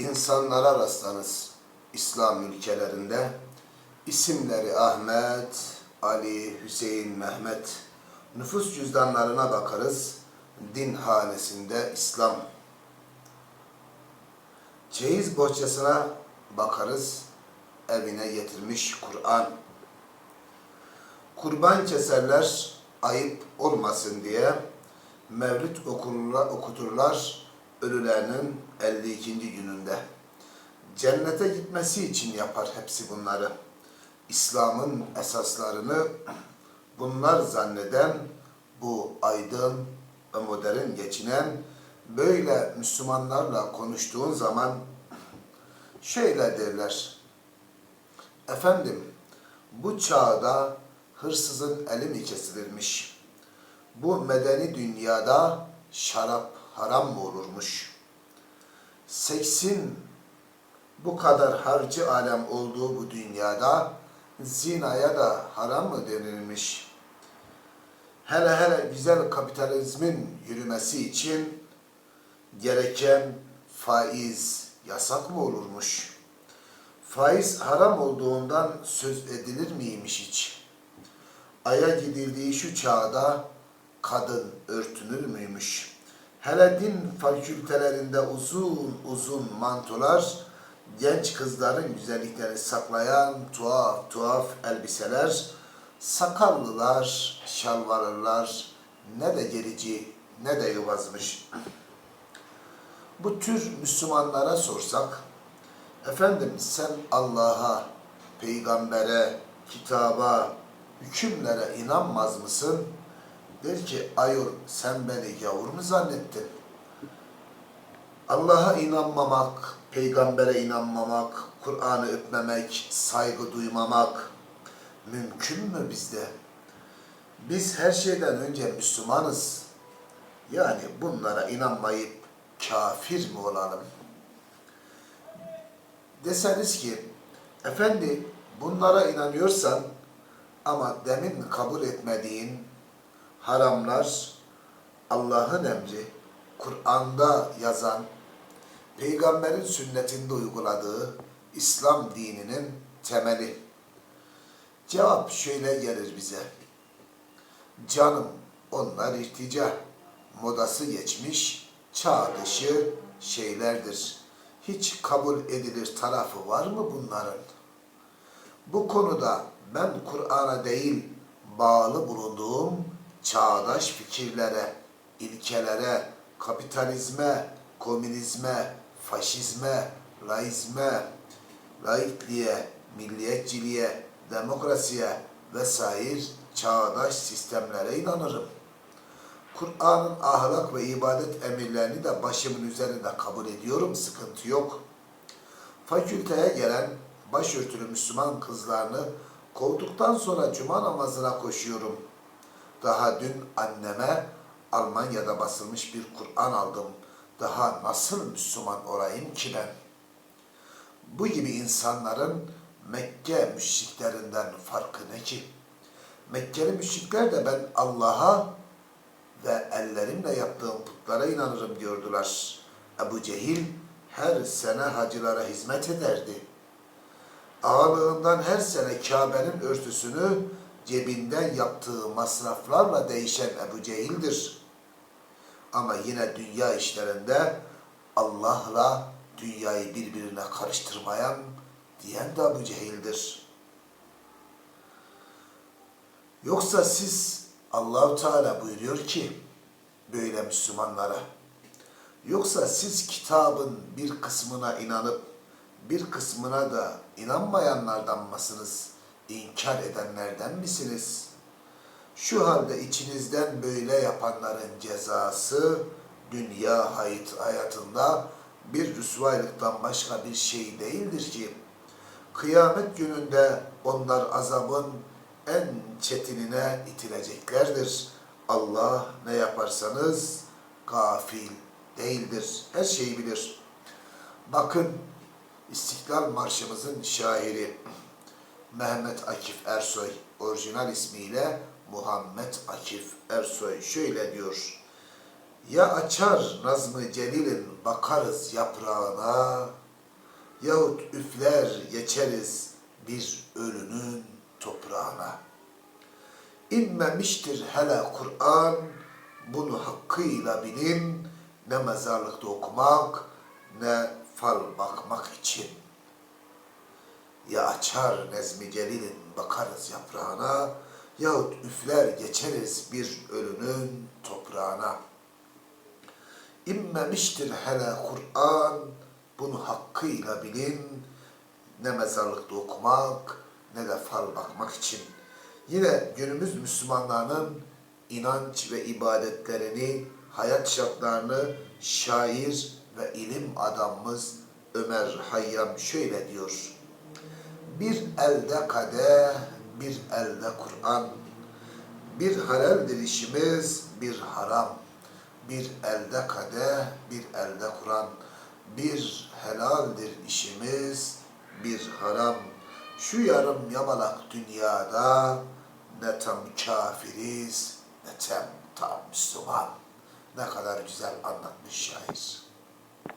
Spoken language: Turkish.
insanlara rastlanız İslam ülkelerinde. İsimleri Ahmet, Ali, Hüseyin, Mehmet. Nüfus cüzdanlarına bakarız. Din hanesinde İslam. Çeyiz bohçasına bakarız. Evine getirmiş Kur'an. Kurban keserler ayıp olmasın diye mevlüt okurlar, okuturlar ölülerinin 52. gününde. Cennete gitmesi için yapar hepsi bunları. İslam'ın esaslarını bunlar zanneden bu aydın ve modern geçinen böyle Müslümanlarla konuştuğun zaman şöyle derler. Efendim bu çağda hırsızın eli mi kesilirmiş? Bu medeni dünyada şarap haram mı olurmuş? Seksin bu kadar harcı alem olduğu bu dünyada zinaya da haram mı denilmiş? Hele hele güzel kapitalizmin yürümesi için gereken faiz yasak mı olurmuş? Faiz haram olduğundan söz edilir miymiş hiç? Aya gidildiği şu çağda kadın örtünür müymüş? Hele din fakültelerinde uzun uzun mantolar, genç kızların güzelliklerini saklayan tuhaf tuhaf elbiseler, sakallılar, şalvarlılar ne de gerici ne de yuvazmış. Bu tür Müslümanlara sorsak, efendim sen Allah'a, peygambere, kitaba, hükümlere inanmaz mısın? Der ki ayol sen beni gavur mu zannettin? Allah'a inanmamak, peygambere inanmamak, Kur'an'ı öpmemek, saygı duymamak mümkün mü bizde? Biz her şeyden önce Müslümanız. Yani bunlara inanmayıp kafir mi olalım? Deseniz ki, efendi bunlara inanıyorsan ama demin kabul etmediğin haramlar Allah'ın emri, Kur'an'da yazan, peygamberin sünnetinde uyguladığı İslam dininin temeli. Cevap şöyle gelir bize. Canım onlar irtica, modası geçmiş, çağ dışı şeylerdir. Hiç kabul edilir tarafı var mı bunların? Bu konuda ben Kur'an'a değil bağlı bulunduğum çağdaş fikirlere, ilkelere, kapitalizme, komünizme, faşizme, laizme, laikliğe, milliyetçiliğe, demokrasiye vesaire çağdaş sistemlere inanırım. Kur'an'ın ahlak ve ibadet emirlerini de başımın üzerinde kabul ediyorum, sıkıntı yok. Fakülteye gelen başörtülü Müslüman kızlarını kovduktan sonra cuma namazına koşuyorum. Daha dün anneme Almanya'da basılmış bir Kur'an aldım. Daha nasıl Müslüman olayım ki ben? Bu gibi insanların Mekke müşriklerinden farkı ne ki? Mekkeli müşrikler de ben Allah'a ve ellerimle yaptığım putlara inanırım diyordular. Ebu Cehil her sene hacılara hizmet ederdi. Ağalığından her sene Kabe'nin örtüsünü cebinden yaptığı masraflarla değişen Ebu Cehil'dir. Ama yine dünya işlerinde Allah'la dünyayı birbirine karıştırmayan diyen de Ebu Cehil'dir. Yoksa siz Allahu Teala buyuruyor ki böyle Müslümanlara yoksa siz kitabın bir kısmına inanıp bir kısmına da inanmayanlardan mısınız? İnkar edenlerden misiniz? Şu halde içinizden böyle yapanların cezası dünya hayat, hayatında bir rüsvaylıktan başka bir şey değildir ki kıyamet gününde onlar azabın en çetinine itileceklerdir. Allah ne yaparsanız gafil değildir. Her şeyi bilir. Bakın İstiklal Marşımızın şairi Mehmet Akif Ersoy, orijinal ismiyle Muhammed Akif Ersoy şöyle diyor. Ya açar Nazmı Celil'in bakarız yaprağına, yahut üfler geçeriz bir ölünün toprağına. İnmemiştir hele Kur'an, bunu hakkıyla bilin, ne mezarlıkta okumak, ne fal bakmak için. Açar Nezmi Celil'in bakarız yaprağına, yahut üfler geçeriz bir ölünün toprağına. İnmemiştir hele Kur'an, bunu hakkıyla bilin, ne mezarlıkta okumak, ne de fal bakmak için. Yine günümüz Müslümanlarının inanç ve ibadetlerini, hayat şartlarını şair ve ilim adamımız Ömer Hayyam şöyle diyor. Bir elde kadeh, bir elde Kur'an. Bir halaldir işimiz, bir haram. Bir elde kadeh, bir elde Kur'an. Bir helaldir işimiz, bir haram. Şu yarım yamalak dünyada ne tam kafiriz, ne tam tam Müslüman. Ne kadar güzel anlatmış şair.